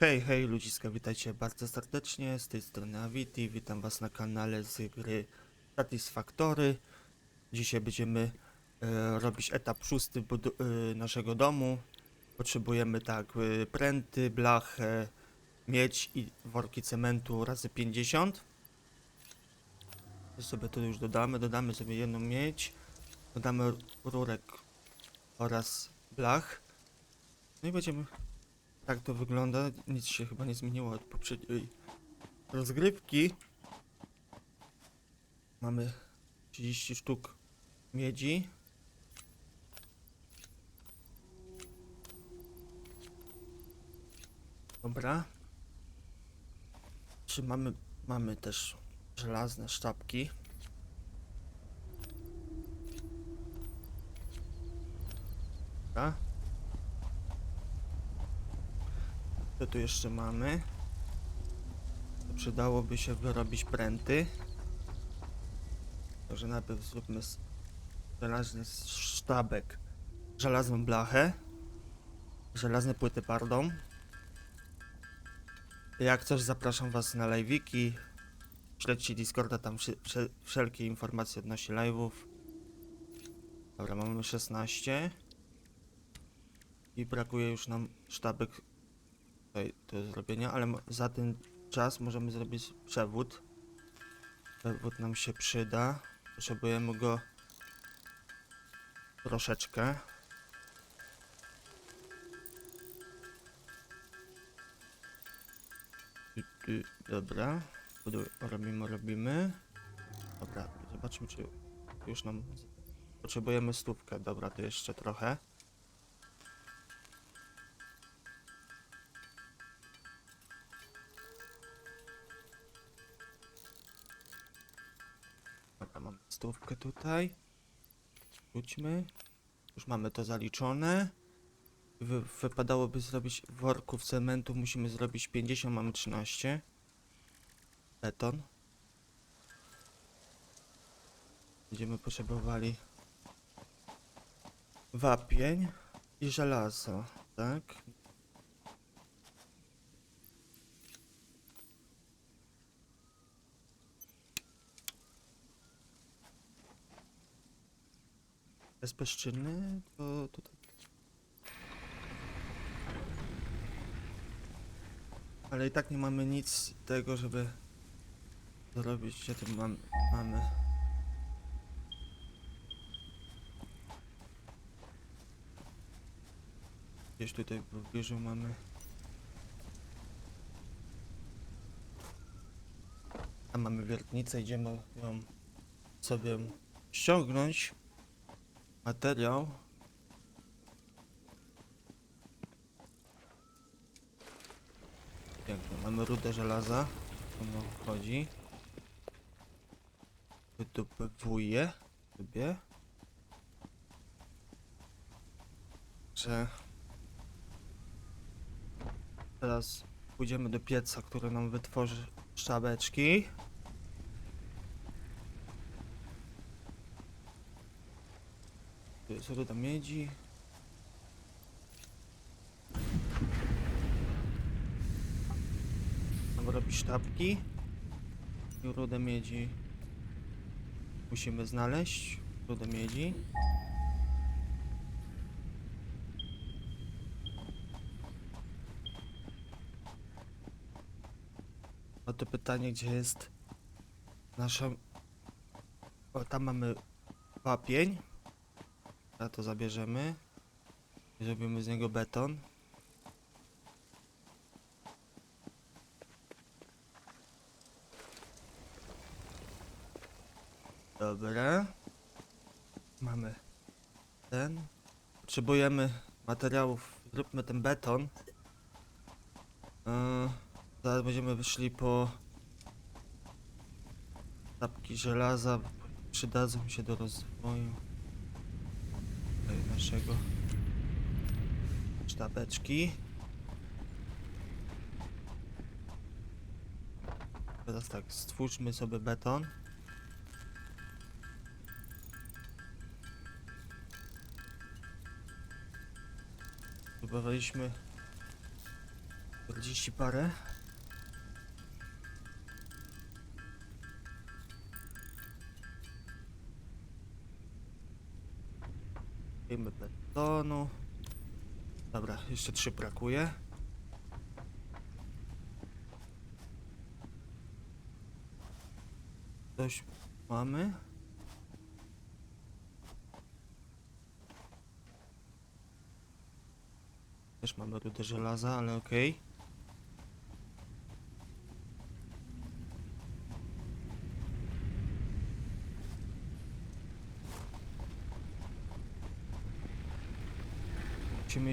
Hej, hej ludziska, witajcie bardzo serdecznie, z tej strony Aviti, witam was na kanale z gry Satisfactory. Dzisiaj będziemy e, robić etap szósty e, naszego domu. Potrzebujemy tak, e, pręty, blachę, miedź i worki cementu razy 50. To sobie to już dodamy, dodamy sobie jedną miedź, dodamy rurek oraz blach. No i będziemy tak to wygląda. Nic się chyba nie zmieniło od poprzedniej rozgrywki. Mamy 30 sztuk miedzi. Dobra. Czy mamy, mamy też żelazne sztabki? Tu jeszcze mamy? Przydałoby się wyrobić pręty. Także najpierw zróbmy żelazny sztabek, żelazną blachę, żelazne płyty pardon. Jak coś zapraszam was na live'iki. Śledźcie Discorda, tam wszelkie informacje odnośnie live'ów. Dobra, mamy 16. I brakuje już nam sztabek tutaj do zrobienia, ale za ten czas możemy zrobić przewód. Przewód nam się przyda. Potrzebujemy go troszeczkę. Dobra. Robimy, robimy. Dobra, zobaczmy czy już nam... Potrzebujemy stówkę. Dobra, to jeszcze trochę. Stówkę tutaj. Rzućmy. Już mamy to zaliczone. Wy, wypadałoby zrobić worków cementu. Musimy zrobić 50, mamy 13. Beton. Będziemy potrzebowali wapień i żelazo, tak? Bezpeszczynny, to tutaj. Ale i tak nie mamy nic tego, żeby zrobić. Gdzie tu mam, mamy? Gdzieś tutaj w pobliżu mamy. A mamy wiertnicę, idziemy ją sobie ściągnąć materiał. Pięknie, mamy rudę żelaza. Ono wchodzi. Wydobywuje sobie. Że teraz pójdziemy do pieca, który nam wytworzy szczabeczki. Ruda miedzi. Tam robi sztabki. I rudę miedzi. Musimy znaleźć rudę miedzi. A to pytanie, gdzie jest nasza... O, tam mamy wapień. A to zabierzemy. I zrobimy z niego beton. Dobra. Mamy ten. Potrzebujemy materiałów. Zróbmy ten beton. Yy, zaraz będziemy wyszli po tapki żelaza. Przydadzą się do rozwoju naszego sztabeczki. Teraz tak, stwórzmy sobie beton. Próbowaliśmy 40 parę. Dajmy betonu. Dobra, jeszcze trzy brakuje. Coś mamy? Też mamy rudę żelaza, ale okej. Musimy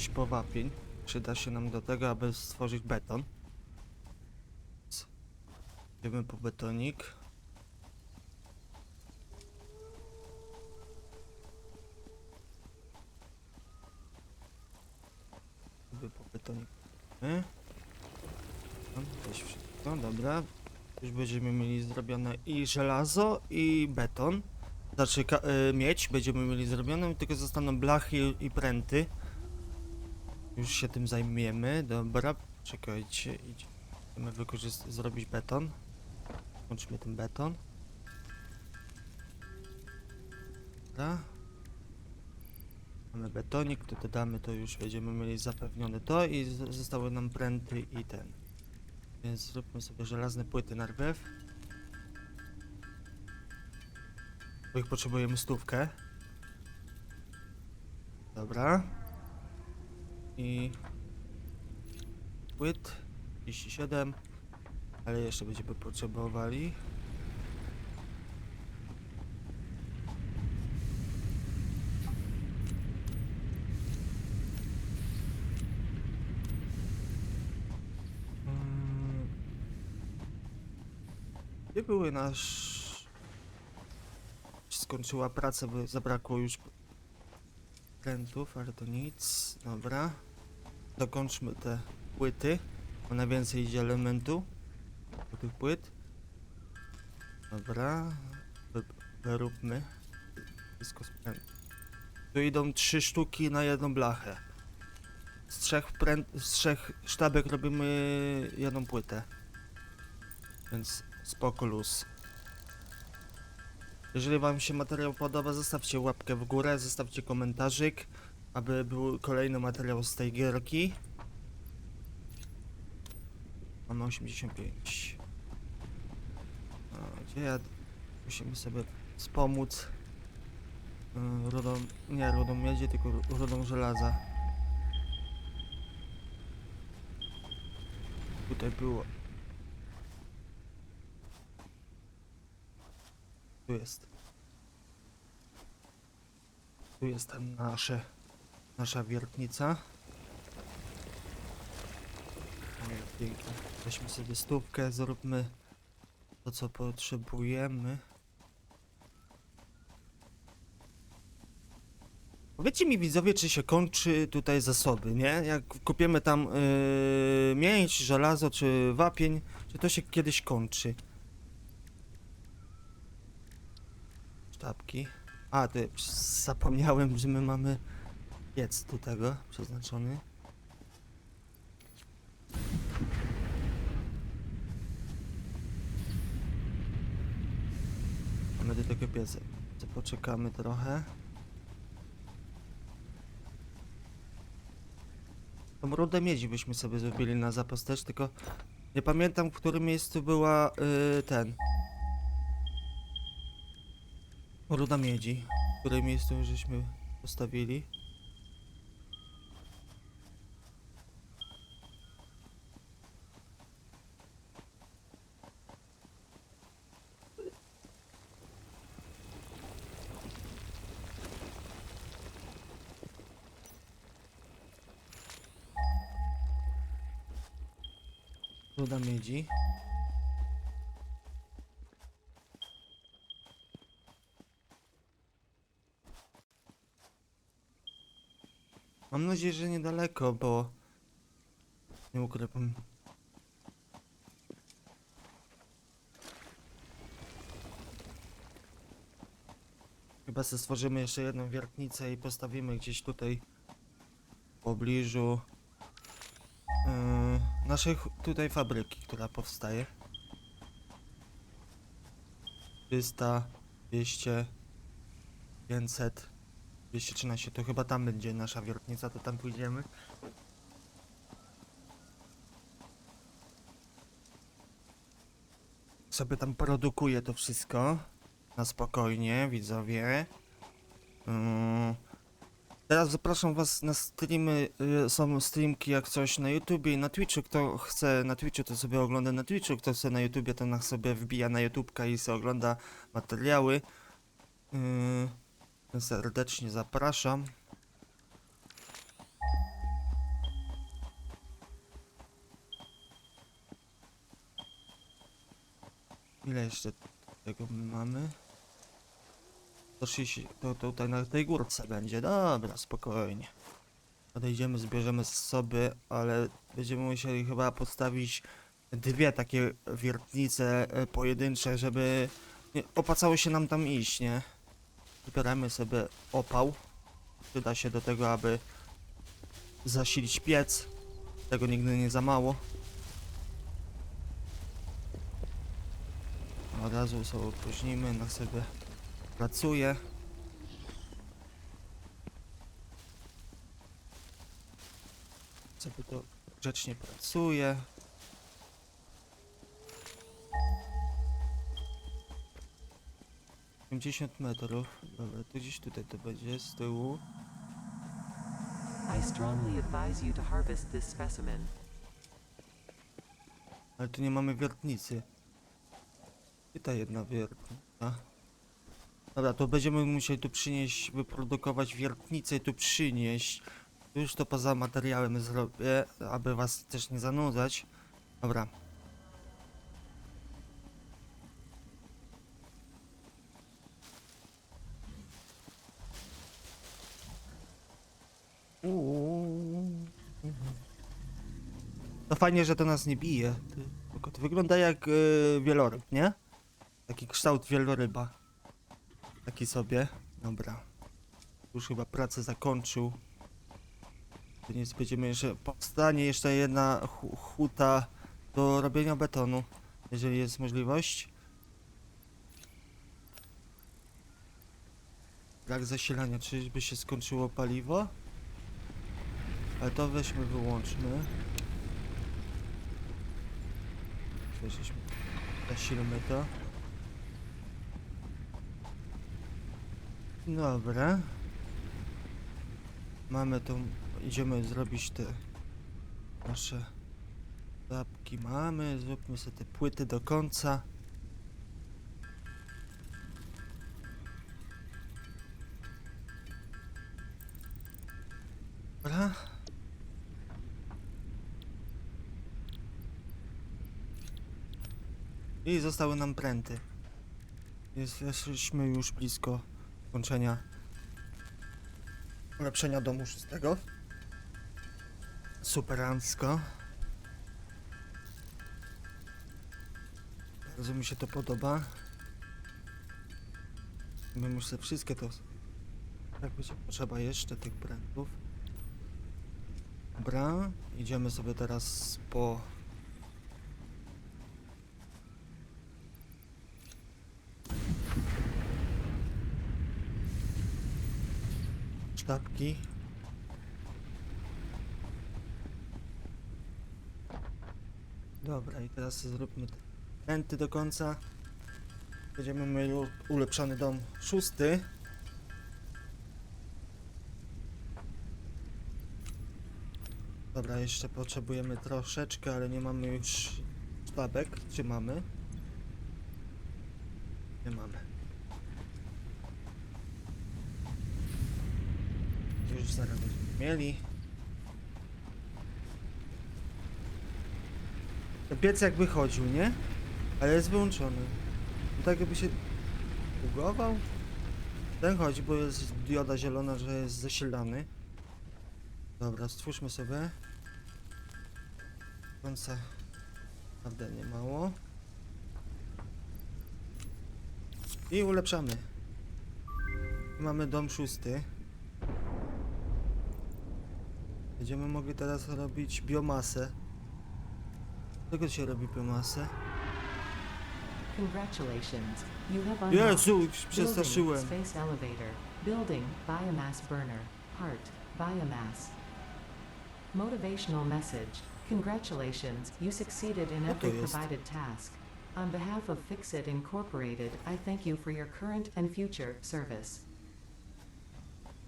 iść po wapień. Przyda się nam do tego, aby stworzyć beton. Idziemy po betonik. Idziemy po betonik. My. No, gdzieś dobra. Już będziemy mieli zrobione i żelazo, i beton. Znaczy y, miedź będziemy mieli zrobioną, tylko zostaną blachy i pręty. Już się tym zajmiemy. Dobra, czekajcie, idziemy wykorzystać, zrobić beton. Włączmy ten beton. Dobra. Mamy betonik, to dodamy, to już będziemy mieli zapewnione to i zostały nam pręty i ten. Więc zróbmy sobie żelazne płyty najpierw. Bo ich potrzebujemy stówkę. Dobra. I płyt 37, ale jeszcze będziemy potrzebowali. Mm. Gdzie były nasz... Skończyła praca, bo zabrakło już prętów, ale to nic. Dobra. Dokończmy te płyty. Bo najwięcej idzie elementu do tych płyt. Dobra. Wy- Wyróbmy. Wszystko sprzęt. Tu idą trzy sztuki na jedną blachę. Z trzech, pręt, z trzech sztabek robimy jedną płytę. Więc spoko luz. Jeżeli wam się materiał podoba, zostawcie łapkę w górę, zostawcie komentarzyk, aby był kolejny materiał z tej gierki. Mamy 85. A, gdzie ja... Musimy sobie wspomóc y, rudą... nie rudą miedzi, tylko ru- rudą żelaza. Tutaj było. Tu jest. Tu jest tam nasze, nasza wiertnica. Weźmy sobie stówkę, zróbmy to, co potrzebujemy. Powiedzcie mi widzowie, czy się kończy tutaj zasoby, nie? Jak kupimy tam yy, żelazo czy wapień, czy to się kiedyś kończy? Sztabki. A, ty, zapomniałem, że my mamy piec do tego przeznaczony. Mamy do tego piecek. To poczekamy trochę. Tą rudę miedzi byśmy sobie zrobili na zapas też, tylko nie pamiętam w którym miejscu była yy, ten. Ruda miedzi. W którym miejscu żeśmy postawili. Ruda miedzi. Mam nadzieję, że niedaleko, bo nie ukrywam. Chyba sobie stworzymy jeszcze jedną wiertnicę i postawimy gdzieś tutaj w pobliżu. Yy, naszej tutaj fabryki, która powstaje. 300, 200, 500, 213, to chyba tam będzie nasza wiertnica, to tam pójdziemy. Sobie tam produkuję to wszystko na spokojnie, widzowie. Mm. Teraz zapraszam was na streamy, y, są streamki jak coś na YouTubie i na Twitchu, kto chce na Twitchu to sobie ogląda na Twitchu, kto chce na YouTubie to niech sobie wbija na YouTubka i sobie ogląda materiały. Yy, serdecznie zapraszam. Ile jeszcze tego my mamy? To 30, to tutaj na tej górce będzie, dobra, spokojnie. Podejdziemy, zbierzemy z sobie, ale będziemy musieli chyba postawić dwie takie wiertnice e, pojedyncze, żeby opłacało się nam tam iść, nie? Wybieramy sobie opał. Przyda się do tego, aby zasilić piec. Tego nigdy nie za mało. Od razu sobie opóźnimy, na sobie pracuje. Sobie to grzecznie pracuje. Pięćdziesiąt metrów. Dobra, to gdzieś tutaj to będzie z tyłu. I strongly advise you to harvest this specimen. Ale tu nie mamy wiertnicy. I ta jedna wiertnica. Dobra, to będziemy musieli tu przynieść, wyprodukować wiertnicę i tu przynieść. Już to poza materiałem zrobię, aby was też nie zanudzać. Dobra. To fajnie, że to nas nie bije. Ty, tylko to wygląda jak y, wieloryb, nie? Taki kształt wieloryba. Taki sobie. Dobra. Już chyba pracę zakończył. Nic, będziemy jeszcze... Powstanie jeszcze jedna hu huta do robienia betonu. Jeżeli jest możliwość. Brak zasilania. Czyżby się skończyło paliwo? Ale to weźmy, wyłączmy. Weźmy, zasilmy to. Dobra. Mamy tu, idziemy zrobić te nasze zapki mamy, zróbmy sobie te płyty do końca. Dobra. I zostały nam pręty. Jest, jesteśmy już blisko kończenia ulepszenia domu szóstego. Superancko. Bardzo mi się to podoba. My muszę wszystkie to... Tak będzie potrzeba jeszcze tych prętów. Dobra, idziemy sobie teraz po sztabki. Dobra, i teraz zróbmy pręty do końca. Będziemy mieli ulepszony dom szósty. Dobra, jeszcze potrzebujemy troszeczkę, ale nie mamy już sztabek. Czy mamy? Nie mamy. Już zaraz mieli. Ten piec jak wychodził, nie? Ale jest wyłączony. No tak jakby się bugował. Ten chodzi, bo jest dioda zielona, że jest zasilany. Dobra, stwórzmy sobie. Końca naprawdę nie mało. I ulepszamy. Mamy dom szósty. Będziemy mogli teraz robić biomasę. Z tego się robi biomasę? Congratulations, you have unlocked Jezu, Building, przestraszyłem. Space elevator. Building, biomass burner. Heart, biomass. Motivational message. Congratulations, you succeeded in every provided task. On behalf of Fixit Incorporated, I thank you for your current and future service.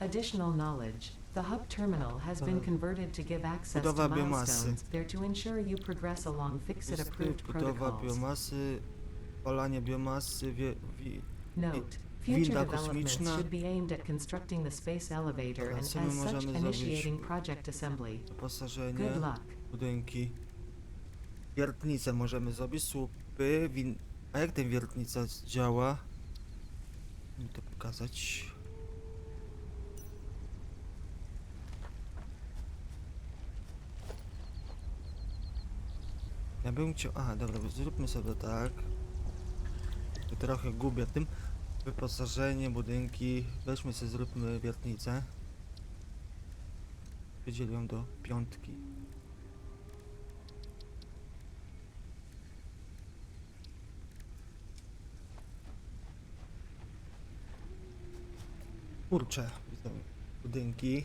Additional knowledge. The hub terminal has been converted to give access to Budowa biomasy. milestones there to ensure you progress along Fixit approved Budowa protocols. biomasy, spalanie biomasy, wie, wi, Note, winda future developments kosmiczna. should be aimed at constructing the space elevator and my as such możemy zrobić? initiating project assembly. wyposażenie, Good luck. budynki. Wiertnicę możemy zrobić, słupy, win... A jak ten wiertnica działa? Mi to pokazać. Ja bym chciał... Aha, dobra, zróbmy sobie tak. Trochę gubię tym. Wyposażenie, budynki. Weźmy sobie, zróbmy wiertnicę. Wydzielę ją do piątki. Kurczę, budynki.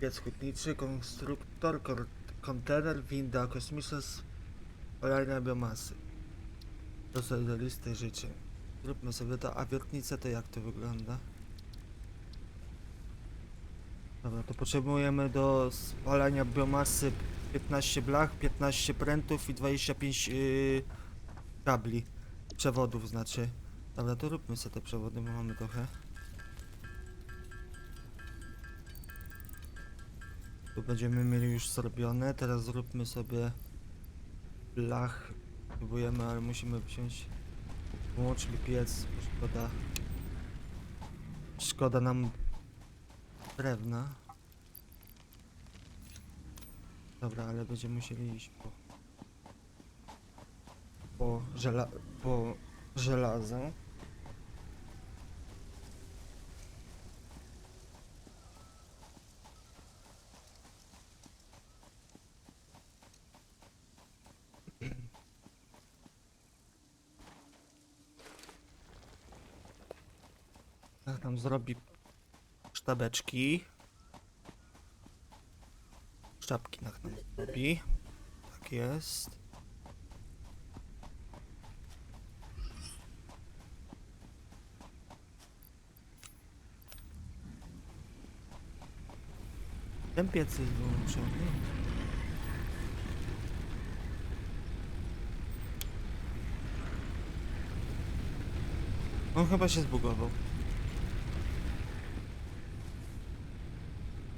Piec hutniczy, konstruktor, kontener, winda kosmiczna, spalania biomasy. To sobie do listy życzeń. Zróbmy sobie to, a wiertnica to jak to wygląda? Dobra, to potrzebujemy do spalania biomasy 15 blach, 15 prętów i 25 yy, kabli. Przewodów znaczy. Dobra, to róbmy sobie te przewody, bo mamy trochę. Tu będziemy mieli już zrobione. Teraz zróbmy sobie blach. Próbujemy, ale musimy wziąć. Włączmy piec, bo szkoda. Szkoda nam drewna. Dobra, ale będziemy musieli iść po. Po, żela po żelazo. Nam zrobi sztabeczki. Szczapki na nam zrobi. Tak jest. Ten piec jest wyłączony. On chyba się zbugował.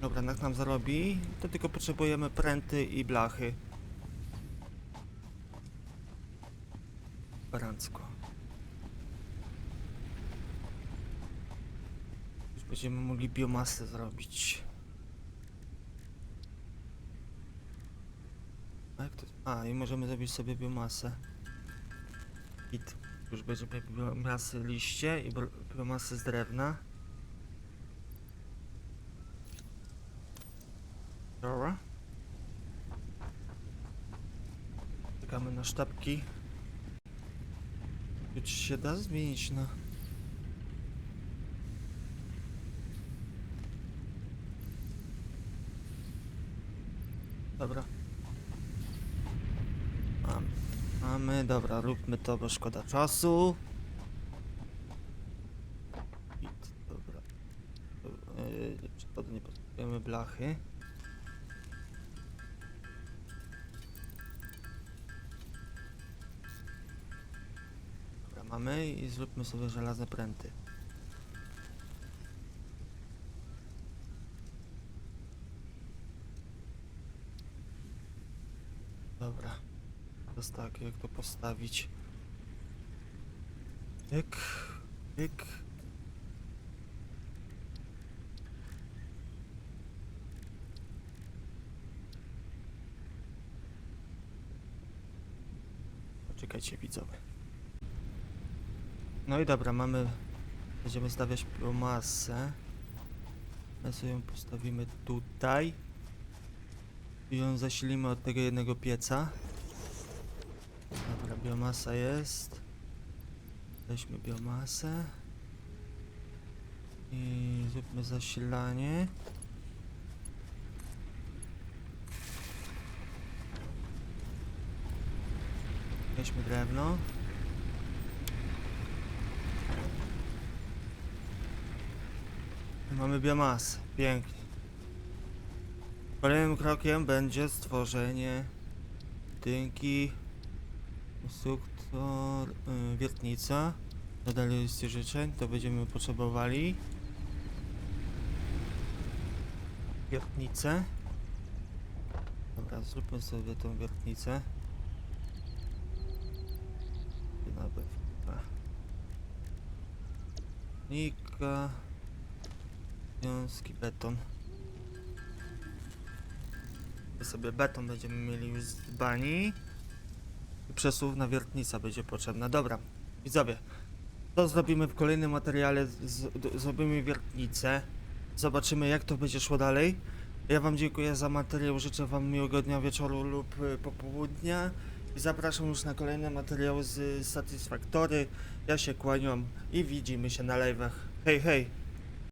Dobra, jak nam zarobi, to tylko potrzebujemy pręty i blachy. Barancko. Już będziemy mogli biomasę zrobić. A to... A, i możemy zrobić sobie biomasę. Git. Już będziemy liście i biomasy z drewna. Dobra. Czekamy na sztabki. Czy się da zmienić na... Dobra. Mamy. Mamy, dobra, róbmy to, bo szkoda czasu. Dobra. Yy, nie potrzebujemy blachy. Mamy i zróbmy sobie żelazne pręty. Dobra. Teraz tak, jak to postawić? Pyk, pyk. Poczekajcie widzowie. No i dobra, mamy... Będziemy stawiać biomasę. My sobie ją postawimy tutaj. I ją zasilimy od tego jednego pieca. Biomasa jest. Weźmy biomasę. I zróbmy zasilanie. Weźmy drewno. Mamy biomasę. Pięknie. Kolejnym krokiem będzie stworzenie dynki, konstruktor, y, wiertnica. Nadal listy życzeń, to będziemy potrzebowali. Wiertnicę. Dobra, zróbmy sobie tą wiertnicę. Nika. Wiązki beton. My sobie beton będziemy mieli już z bani. I przesuwna wiertnica będzie potrzebna. Dobra, widzowie. To zrobimy w kolejnym materiale. Z, zrobimy wiertnicę. Zobaczymy jak to będzie szło dalej. Ja wam dziękuję za materiał. Życzę wam miłego dnia, wieczoru lub y, popołudnia. I zapraszam już na kolejne materiały z Satisfactory. Ja się kłaniam i widzimy się na live'ach. Hej, hej!